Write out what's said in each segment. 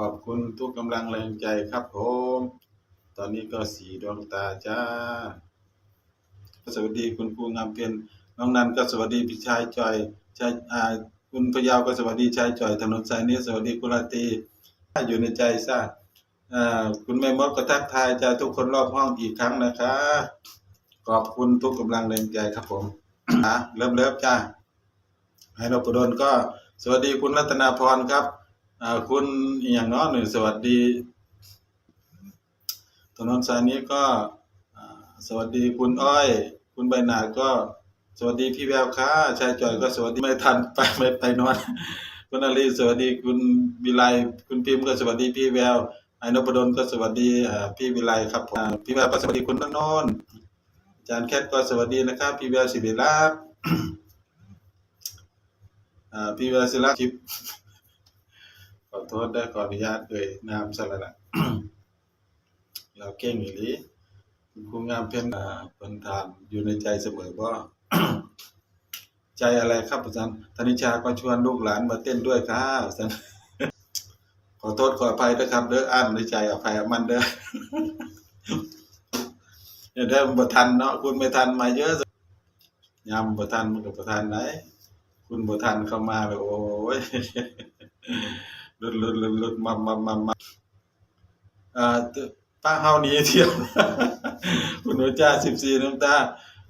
ขอบคุณทุกกำลังแรงใจครับผม ตอนนี้ก็สีดวงตาจ้าสวัสดีคุณครูงามเพียรน้องนันก็สวัสดีพี่ชายจอยชายอ่าคุณพยาวก็สวัสดีชายจอยถนนสายนี้สวัสดีคุณลาตรีอยู่ในใจซะอ่าคุณแม่มดก็ทักทายจ้าทุกคนรอบห้องอีกครั้งนะคะ ขอบคุณทุกกำลังแรงใจครับผมอะเริ่มเริ่มจ้าให้นพดลก็สวัสดีคุณรัตนาพรครับ อ่าคุณอย่างน้อหนึ่งสวัสดีถนนสายนี้ก็สวัสดีคุณอ้อย คุณใบหนาก็สวัสดีพี่แววค่ะชายจ่อยก็สวัสดีไม่ทันไปไม่ไปนอนคุณอาลีสวัสดีคุณวิไลคุณพิมพ์ก็สวัสดีพี่แววไอ้นพดลก็สวัสดีพี่วิไลครับผมพี่แววก็สวัสดีคุณนนนท์อาจารย์แคทก็สวัสดีนะครับ พี่แววสิริรักษ์อ่าพี่แววศิลาคลิป อโทษได้ขออนุญาตเอ่ยนามซะแล้วล่ะเราเก่งอีหลีคุณงามเพ็ญอ่าเพิ่นถามอยู่ในใจเสมอบ่ใจอะไรครับอาจารย์ธนิชาก็ชวนลูกหลานมาเต้นด้วยค่ะอาจารย์ขอโทษขออภัยนะครับเด้ออ่านในใจอภัยมันเด้อเดี๋ยวได้บ่ทันเนาะคุณไม่ทันมาเยอะยามบ่ทันมันก็บ่ทันไหนคุณบ่ทันเข้ามาแบบโอ้ย ลุดลุดลุดลุดมามามามาอ่าตึป้าเฮานี้เที่ยวคุณหนูจ้า14น้ำตา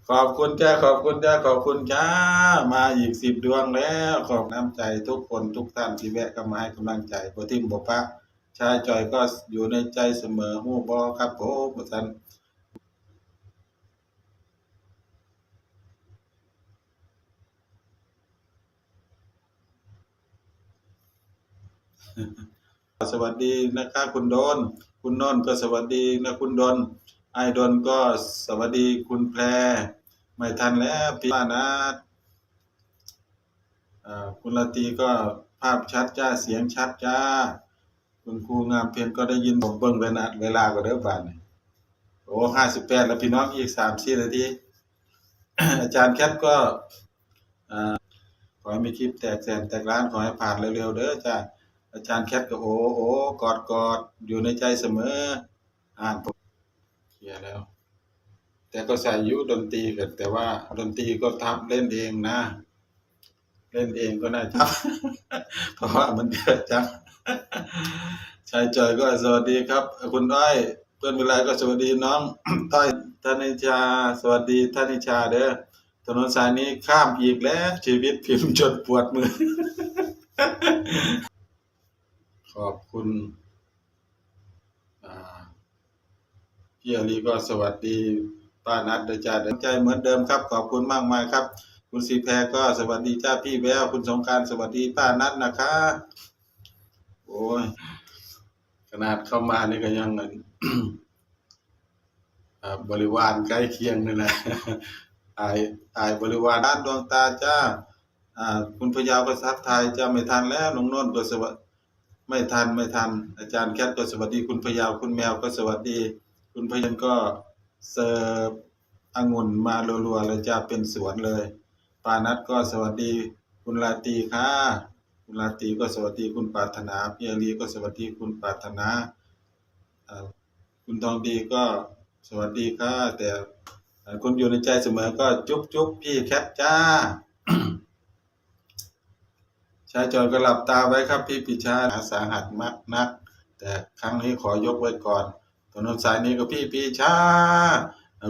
ขอบคุณจ้าขอบคุณจ้าขอบคุณจ้ามาอีก10ดวงแล้วขอบน้ำใจทุกคนทุกท่านที่แวะเข้ามาให้กำลังใจบ่ทิ่มบ่ปะชายจอยก็อยู่ในใจเสมอฮู้บ่ครับผมว่าน สวัสดีนะครับคุณโดน คุณโนนก็สวัสดีนะคุณดนไอดนก็สวัสดีคุณแพร ไม่ทันแล้วพี่ป้านัดอ่าคุณลาตีก็ภาพชัดจ้าเสียงชัดจ้า คุณครูงามเพียรก็ได้ยินผมเบิ่งเวลาเวลาก็เด้อบานโอ้ห้าสิบแปดแล้วพี่น้องอีกสามสี่นาทีอาจารย์แคทก็อขอให้มีคลิปแตกแสนแตกล้านขอให้ผ่านเร็วๆเด้อจ้า อาจารย์แคทก็โอ้โอ้กอดกอดอยู่ในใจเสมอ อ่านเคลียร์แล้ว แต่ก็ใส่อยุดนตรีกันแต่ว่าดนตรีก็ทำเล่นเองนะ เล่นเองก็น่าจะเพราะว่ามันเยอะจังชายจอยก็สวัสดีครับ คุณอ้อยเพื่อนเวลาก็สวัสดีน้องต้อยธนิชา สวัสดีธนิชาเด้อถนนสายนี้ข้ามอีกแล้ว ชีวิตพิมพ์จนปวดมือ ขอบคุณพี่อาลีก็สวัสดีป้านัดเดจ้าดใจเหมือนเดิมครับ ขอบคุณมากมายครับ คุณสีแพรก็สวัสดีจ้าพี่แววคุณสงการสวัสดีป้านัดนะคะ โอ้ยขนาดเข้ามานี่ก็ยังเงินอ่าบริวารใกล้เคียงนี่แหละอายอายบริวารด้านดวงตาจ้าคุณพยาวก็ทักทายจะไม่ทันแล้วน้องนนท์ก็สวัสดี ไม่ทันไม่ทัน อาจารย์แคทก็สวัสดีคุณพยาวคุณแมวก็สวัสดี คุณพยันก็เสิร์ฟองุ่นมารัวๆเลยจ้าเป็นสวนเลยปานัทก็สวัสดี คุณลาตีค่ะคุณลาตีก็สวัสดีคุณปรารถนาพี่อาลีก็สวัสดีคุณปรารถนาคุณทองดีก็สวัสดีค่ะแต่คุณอยู่ในใจเสมอก็จุ๊บจุ๊บพี่แคทจ้า ชายจอยก็หลับตาไว้ครับพี่ปิชาสาหัสมากนัก แต่ครั้งนี้ขอยกไว้ก่อนถนนสายนี้ก็พี่ปิชา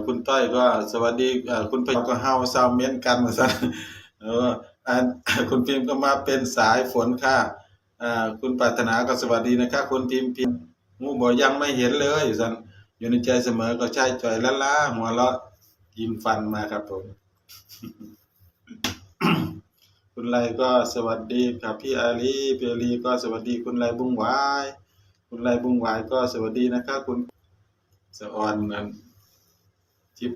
คุณต้อยก็สวัสดีคุณพยก็เฮาซาวเมียนกันมาซะเออคุณพิมพ์ก็มาเป็นสายฝนค่ะอ่าคุณปรารถนาก็สวัสดีนะครับคุณพิมพ์พิมพ์งูบอกยังไม่เห็นเลยสันอยู่ในใจเสมอก็ใช่จอยละล่าหัวเราะยิ้มฟันมาครับผม คุณไรก็สวัสดีครับพี่อาลีพี่อาลีก็สวัสดีคุณไรบุ้งหวายคุณไรบุ้งหวายก็สวัสดีนะครับคุณสะออนนั้นจิ๊บ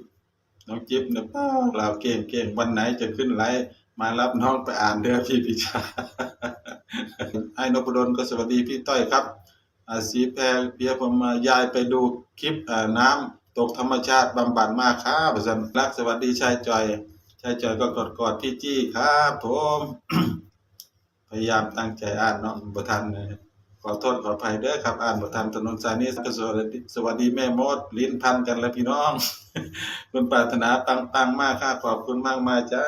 น้องจิ๊บนะป้าเราเก่งเก่งวันไหนจะขึ้นไลฟ์มารับน้องไปอ่านเด้อพี่พิชาไอ้นพดลก็สวัสดีพี่ต้อยครับอาสีแพรเพียผมมายายไปดูคลิปน้ำตกธรรมชาติบำบัดมากครับสันรักสวัสดีชายจอย ชายจอยก็กดกอดพี่จี้ครับผมพยายามตั้งใจอ่านเนาะบ่ทันเลยขอโทษขออภัยเด้อครับ อ่านบ่ทันถนนสายนี้สวัสดีสวัสดีแม่มด ลิ้นพันกันแล้วพี่น้อง คุณปรารถนาปังๆมากค่ะ ขอบคุณมากมายจ้า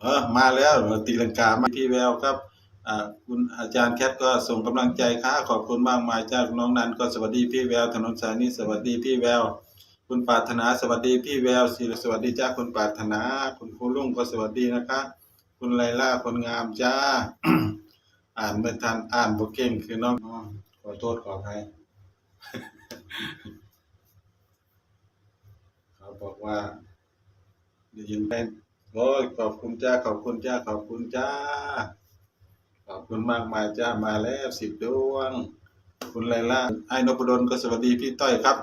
เออมาแล้วตีลังกามาพี่แววครับอ่าคุณอาจารย์แคทก็ส่งกำลังใจค่ะขอบคุณมากมายจาน้องนันก็สวัสดีพี่แววถนนสายนี้สวัสดีพี่แวว คุณปรารถนาสวัสดีพี่แววศิสวัสดีจ้าคุณปรารถนา คุณครูลุงก็สวัสดีนะคะ คุณไลล่าคนงามจ้า อ่านไม่ทันอ่านบ่เก่งคือน้องอ้อขอโทษขออภัยเขาบอกว่าได้ยินไหมโอ้ยขอบคุณจ้าขอบคุณจ้าขอบคุณจ้า ขอบคุณมากมายจ้ามาแล้วสิบดวง คุณไลล่าไอ้นพดลก็สวัสดีพี่ต้อยครับ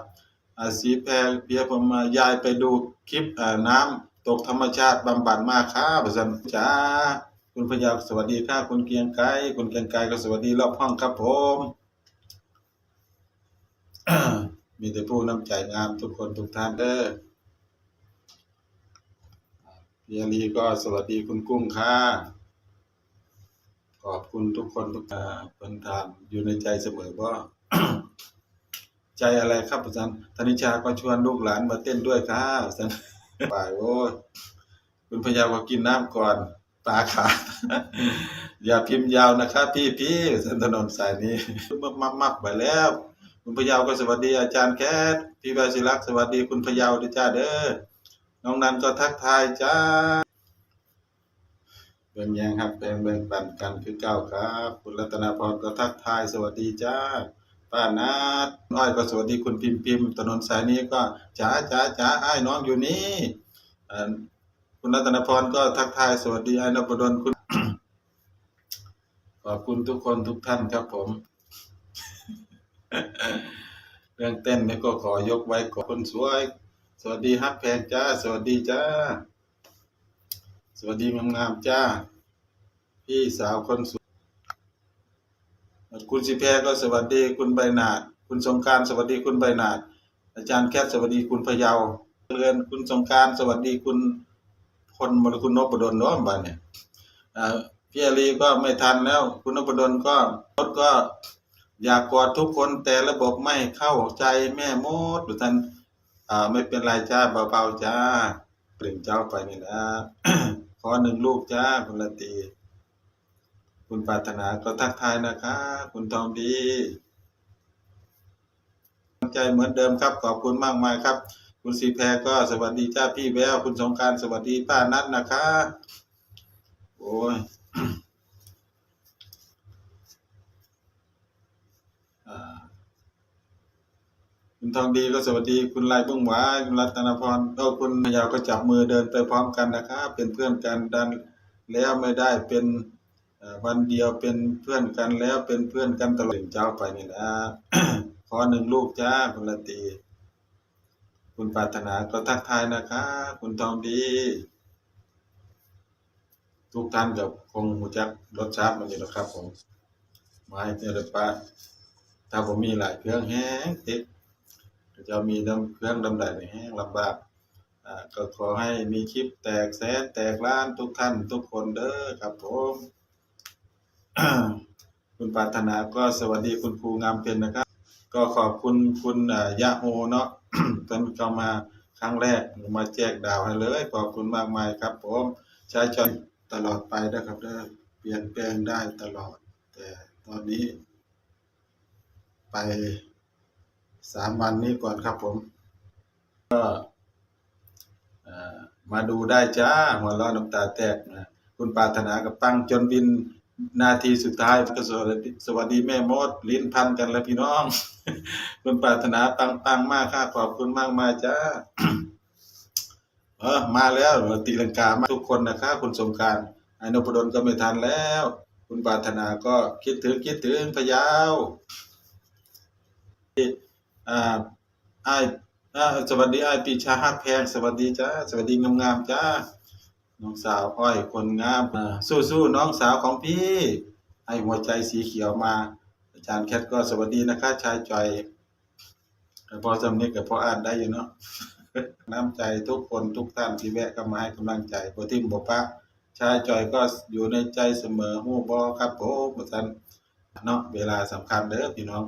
สีแพรเพียผมมายายไปดูคลิปน้ำตกธรรมชาติบำบัดมากครับประสันจ้าคุณพยาสวัสดีค่ะคุณเกียงไกรคุณเกียงไกรก็สวัสดีรอบห้องครับผม มีแต่ผู้น้ำใจงามทุกคนทุกท่านเด้อพี่อาลีก็สวัสดีคุณกุ้งค่ะขอบคุณทุกคนทุกท่านเป็นทานอยู่ในใจเสมอว่า ใจอะไรครับอาจารย์ธนิชาก็ชวนลูกหลานมาเต้นด้วยค่ะอาจารย์บ่ายโอ้ยคุณพยาก็กินน้ำก่อนตาขาดอย่าพิมพ์ยาวนะครับ พี่พี่สันถนนสายนี้มับมับมับไปแล้ว คุณพยาวก็สวัสดีอาจารย์แคทพี่วชิรักษ์สวัสดีคุณพยาวด้วยจ้าเด้อน้องนันก็ทักทายจ้าเบิ่งแยงครับแบ่งแบ่งปันกันคือเก้าครับ คุณรัตนาพรก็ทักทายสวัสดีจ้า ป้านาดอ้อยก็สวัสดีคุณพิมพ์พิมพ์ถนนสายนี้ก็จ๋าจ๋าจ๋าไอ้น้องอยู่นี่คุณรัตนพรก็ทักทายสวัสดีไอ้นพดลคุณ ขอบคุณทุกคนทุกท่านครับผม เรื่องเต้นนี่ก็ขอยกไว้ก่อนคนสวย สวัสดีฮักแพงจ้า สวัสดีจ้า สวัสดีงามๆจ้า พี่สาวคนสวย คุณสิแพรก็สวัสดีคุณใบนาดคุณสงการสวัสดีคุณใบนาดอาจารย์แคทสวัสดีคุณพยาเรือนคุณสงการสวัสดีคุณพลมรคุณนพดลเนาะบ้านเนี่ยอ่าพี่อาลีก็ไม่ทันแล้ว คุณนพดลก็รถก็อยากกอดทุกคนแต่ระบบไม่เข้าใจแม่มดท่านอ่าไม่เป็นไรจ้าเบาๆจ้าเปล่งเจ้าไปนี่นะขอหนึ่งลูกจ้าคุณละตี คุณปรารถนาก็ทักทายนะคะ คุณทองดีใจเหมือนเดิมครับ ขอบคุณมากมายครับ คุณสีแพรก็สวัสดีจ้าพี่แววคุณสงการสวัสดีป้านัทนะคะ โอ้ยคุณทองดีก็สวัสดีคุณลายบุ้งหวายคุณรัตนพรเออคุณพยาวก็จับมือเดินไปพร้อมกันนะครับเป็นเพื่อนกันดันแล้วไม่ได้เป็น วันเดียวเป็นเพื่อนกันแล้วเป็นเพื่อนกันตลอดเจ้าไปนี่นะขอหนึ่งลูกจ้าคุณละตี คุณปรารถนาก็ทักทายนะคะ คุณทองดี ทุกท่านกับคงหูจักรสชาติมันอยู่แล้วครับผมไมาให้เจริญป้าถ้าผมมีหลายเครื่องแห้งติดจะมีเครื่องดำใดในแห้งลำบากก็ขอให้มีคลิปแตกแสนแตกล้านทุกท่านทุกคนเด้อครับผม คุณปรารถนาก็สวัสดีคุณครูงามเพ็ญนะครับ ก็ขอบคุณคุณยะโฮเนาะท่านเข้ามาครั้งแรกมาแจกดาวให้เลยขอบคุณมากมายครับผมใช้จอยตลอดไปนะครับเด้เปลี่ยนแปลงได้ตลอด แต่ตอนนี้ ไปสามวันนี้ก่อนครับผม ก็มาดูได้จ้าหัวเราะน้ำตาแตกนะคุณปรารถนากับปังจนบิน นาทีสุดท้ายก็สวัสดีสวัสดีแม่มด ลิ้นพันกันแล้วพี่น้อง คุณปรารถนาปังปังมากค่ะขอบคุณมากมาจ้าเออมาแล้วตีลังกามาทุกคนนะครับคุณสงการไอ้นพดลก็ไม่ทันแล้ว คุณปรารถนาก็คิดถึงคิดถึงพะเยาวอ่าไอ้สวัสดีไอ้ปีชาฮักแพงสวัสดีจ้าสวัสดีงามๆจ้า น้องสาวอ้อยคนงามอ่าสู้ๆน้องสาวของพี่ ให้หัวใจสีเขียวมา อาจารย์แคทก็สวัสดีนะคะชายจอยพอสำนึกกับพออ่านได้อยู่เนาะน้ำใจทุกคนทุกท่านที่แวะเข้ามาให้กำลังใจบ่ทิมบ่ปะชายจอยก็อยู่ในใจเสมอฮู้บ่ครับผมอาจารย์เนาะเวลาสำคัญเด้อพี่น้อง